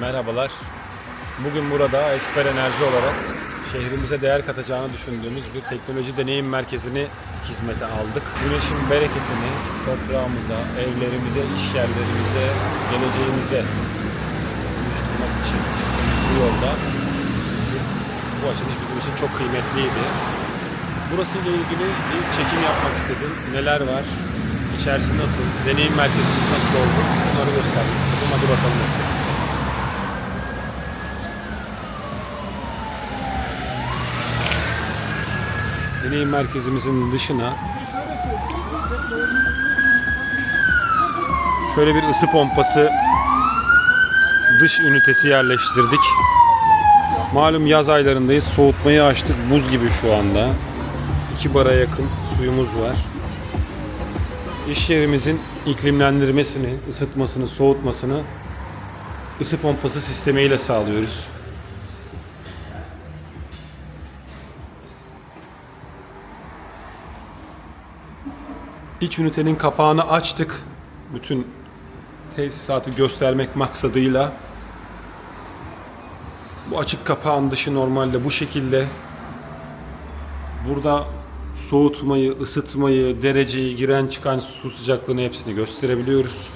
Merhabalar. Bugün burada Eksper Enerji olarak şehrimize değer katacağını düşündüğümüz bir teknoloji deneyim merkezini hizmete aldık. Güneşin bereketini toprağımıza, evlerimize, iş yerlerimize, geleceğimize oluşturmak için bu yolda bu açılış bizim için çok kıymetliydi. Burası ile ilgili bir çekim yapmak istedim. Neler var? İçerisi nasıl? Deneyim merkezimiz nasıl oldu? Bunları göstermek istedim. Hadi bakalım. Deneyim merkezimizin dışına şöyle bir ısı pompası dış ünitesi yerleştirdik. Malum yaz aylarındayız. Soğutmayı açtık. Buz gibi şu anda. 2 bara yakın suyumuz var. İş yerimizin iklimlendirmesini, ısıtmasını, soğutmasını ısı pompası sistemiyle sağlıyoruz. İç ünitenin kapağını açtık. Bütün tesisatı göstermek maksadıyla bu açık kapağın dışı normalde bu şekilde. Burada soğutmayı, ısıtmayı, dereceyi, giren çıkan su sıcaklığını hepsini gösterebiliyoruz.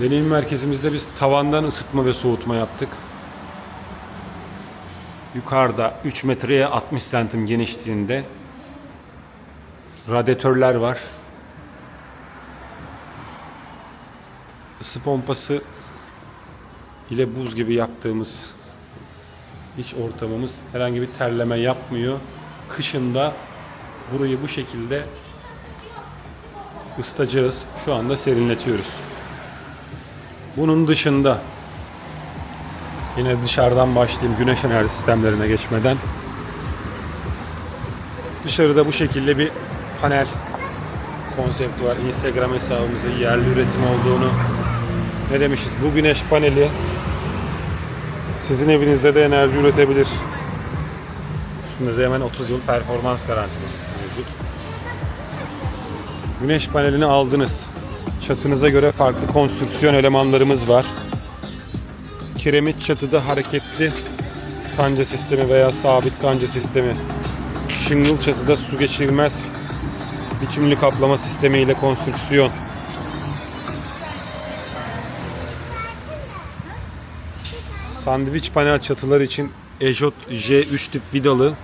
Deneyim merkezimizde biz tavandan ısıtma ve soğutma yaptık. Yukarıda 3 metreye 60 santim genişliğinde radyatörler var. Isı pompası ile buz gibi yaptığımız iç ortamımız herhangi bir terleme yapmıyor. Kışında burayı bu şekilde ısıtacağız. Şu anda serinletiyoruz. Bunun dışında yine dışarıdan başlayayım güneş enerji sistemlerine geçmeden. Dışarıda bu şekilde bir panel konsepti var. Instagram hesabımızın yerli üretim olduğunu ne demişiz? Bu güneş paneli sizin evinizde de enerji üretebilir. Üstünde hemen 30 yıl performans garantimiz mevcut. Güneş panelini aldınız. Çatınıza göre farklı konstrüksiyon elemanlarımız var. Kiremit çatıda hareketli kanca sistemi veya sabit kanca sistemi. Shingle çatıda su geçirmez biçimli kaplama sistemi ile konstrüksiyon. Sandviç panel çatılar için Ejot J3 tip vidalı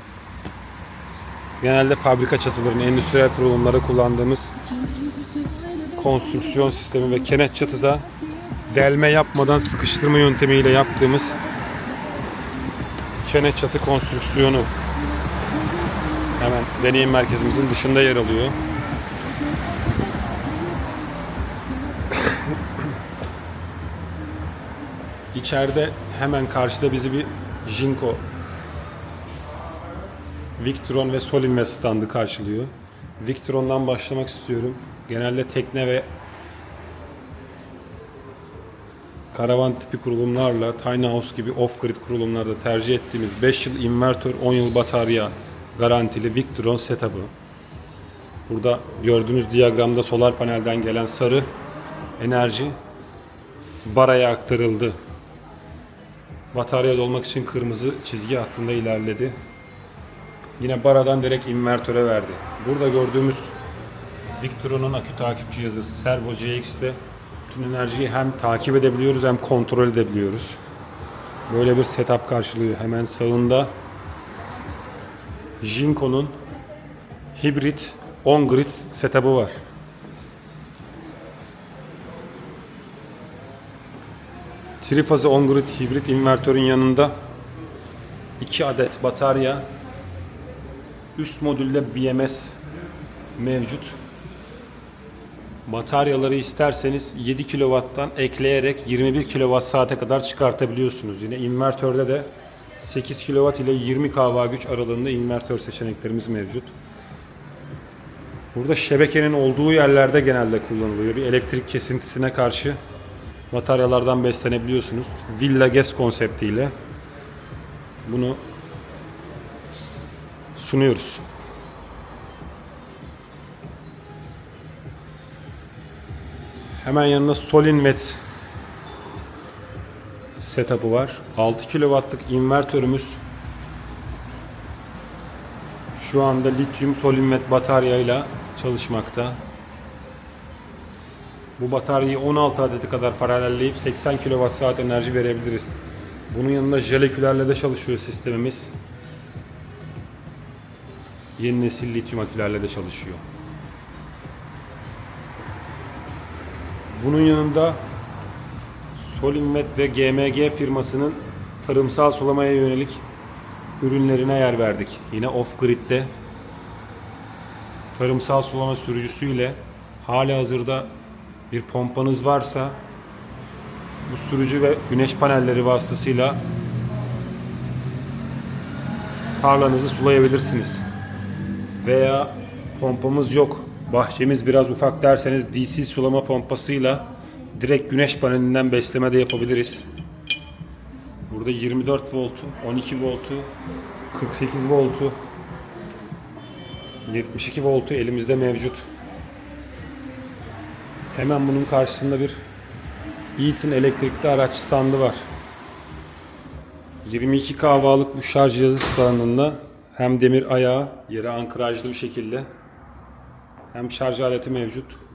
genelde fabrika çatılarının endüstriyel kurulumlara kullandığımız konstrüksiyon sistemi ve kenet çatıda delme yapmadan sıkıştırma yöntemiyle yaptığımız kenet çatı konstrüksiyonu hemen deneyim merkezimizin dışında yer alıyor. İçeride hemen karşıda bizi bir Jinko Victron ve Solinme standı karşılıyor. Victron'dan başlamak istiyorum. Genelde tekne ve karavan tipi kurulumlarla tiny house gibi off-grid kurulumlarda tercih ettiğimiz 5 yıl invertör, 10 yıl batarya garantili Victron setup'ı. Burada gördüğünüz diyagramda solar panelden gelen sarı enerji baraya aktarıldı. Batarya dolmak için kırmızı çizgi hattında ilerledi. Yine baradan direkt invertöre verdi. Burada gördüğümüz Victron'un akü takip cihazı Servo ile bütün enerjiyi hem takip edebiliyoruz hem kontrol edebiliyoruz. Böyle bir setup karşılıyor. Hemen sağında Jinko'nun hibrit on-grid setup'ı var. Trifazı on-grid hibrit invertörün yanında 2 adet batarya üst modülde BMS mevcut. Bataryaları isterseniz 7 kW'dan ekleyerek 21 kWh kadar çıkartabiliyorsunuz. Yine invertörde de 8 kW ile 20 kW güç aralığında invertör seçeneklerimiz mevcut. Burada şebekenin olduğu yerlerde genelde kullanılıyor. Bir elektrik kesintisine karşı bataryalardan beslenebiliyorsunuz. Villa Gas konseptiyle bunu sunuyoruz. Hemen yanında Solinmet setup'ı var. 6 kW'lık invertörümüz şu anda lityum solinmet bataryayla çalışmakta. Bu bataryayı 16 adeti kadar paralelleyip 80 kWh enerji verebiliriz. Bunun yanında jelekülerle de çalışıyor sistemimiz. Yeni nesil lityum akülerle de çalışıyor. Bunun yanında Solinmet ve GMG firmasının tarımsal sulamaya yönelik ürünlerine yer verdik. Yine off-grid'de tarımsal sulama sürücüsüyle hali hazırda bir pompanız varsa bu sürücü ve güneş panelleri vasıtasıyla tarlanızı sulayabilirsiniz. Veya pompamız yok, bahçemiz biraz ufak derseniz DC sulama pompasıyla direkt güneş panelinden besleme de yapabiliriz. Burada 24 voltu, 12 voltu, 48 voltu, 72 voltu elimizde mevcut. Hemen bunun karşısında bir Eaton elektrikli araç standı var. 22 kahvalık bu şarj cihazı standında hem demir ayağı yere ankrajlı bir şekilde hem şarj aleti mevcut.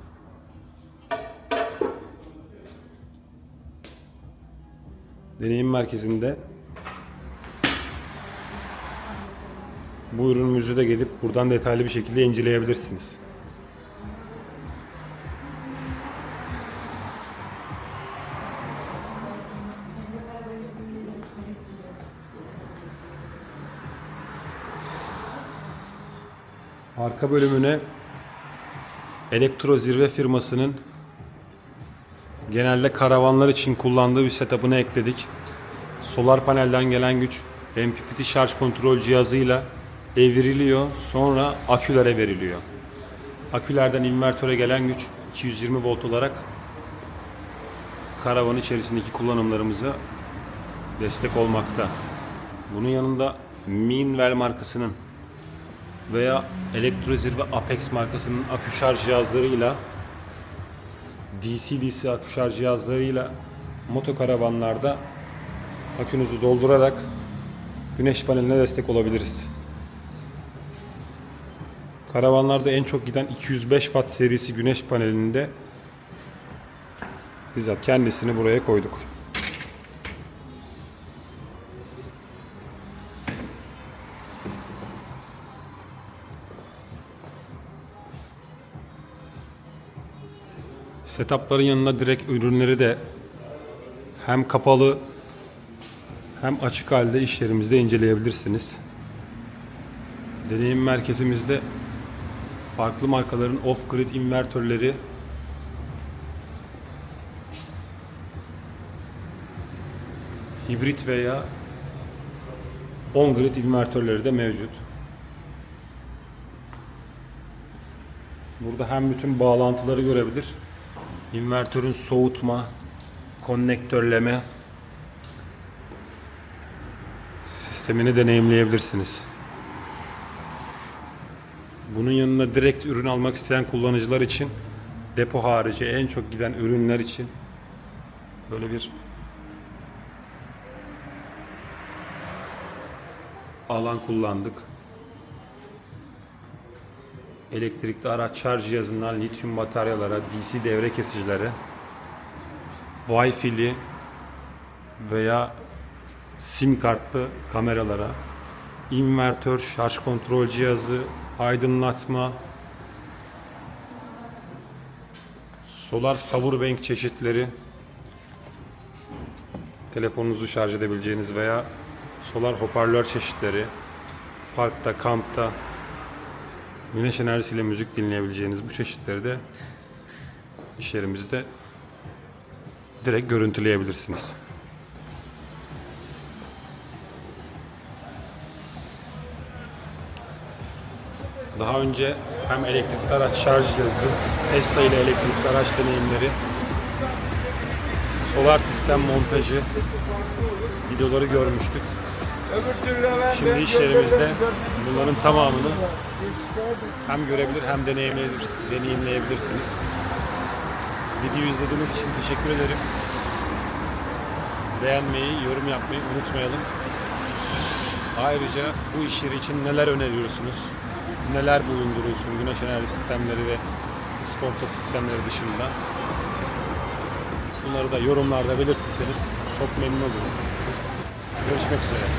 Deneyim merkezinde bu ürünümüzü de gelip buradan detaylı bir şekilde inceleyebilirsiniz. Arka bölümüne Elektro Zirve firmasının genelde karavanlar için kullandığı bir setup'ını ekledik. Solar panelden gelen güç MPPT şarj kontrol cihazıyla evriliyor. Sonra akülere veriliyor. Akülerden invertöre gelen güç 220 volt olarak karavan içerisindeki kullanımlarımıza destek olmakta. Bunun yanında Minwell markasının veya Elektrozir ve Apex markasının akü şarj cihazlarıyla DC-DC akü şarj cihazlarıyla motokaravanlarda akünüzü doldurarak güneş paneline destek olabiliriz. Karavanlarda en çok giden 205 watt serisi güneş panelinde bizzat kendisini buraya koyduk. Setup'ların yanına direkt ürünleri de hem kapalı hem açık halde iş yerimizde inceleyebilirsiniz. Deneyim merkezimizde farklı markaların off-grid invertörleri hibrit veya on-grid invertörleri de mevcut. Burada hem bütün bağlantıları görebilir, invertörün soğutma, konnektörleme sistemini deneyimleyebilirsiniz. Bunun yanına direkt ürün almak isteyen kullanıcılar için depo harici en çok giden ürünler için böyle bir alan kullandık. Elektrikli araç şarj cihazından lityum bataryalara, DC devre kesicilere, Wi-Fi'li veya sim kartlı kameralara, invertör, şarj kontrol cihazı, aydınlatma, solar powerbank çeşitleri, telefonunuzu şarj edebileceğiniz veya solar hoparlör çeşitleri, parkta, kampta güneş enerjisiyle müzik dinleyebileceğiniz bu çeşitleri de iş yerimizde direkt görüntüleyebilirsiniz. Daha önce hem elektrikli araç şarj cihazı, Tesla ile elektrikli araç deneyimleri, solar sistem montajı videoları görmüştük. Şimdi iş yerimizde bunların tamamını hem görebilir hem deneyimleyebilir- deneyimleyebilirsiniz. Videoyu izlediğiniz için teşekkür ederim. beğenmeyi, yorum yapmayı unutmayalım. Ayrıca bu iş yeri için neler öneriyorsunuz? Neler bulunduruyorsun güneş enerji sistemleri ve iskonto sistemleri dışında? Bunları da yorumlarda belirtirseniz çok memnun olurum. Görüşmek üzere.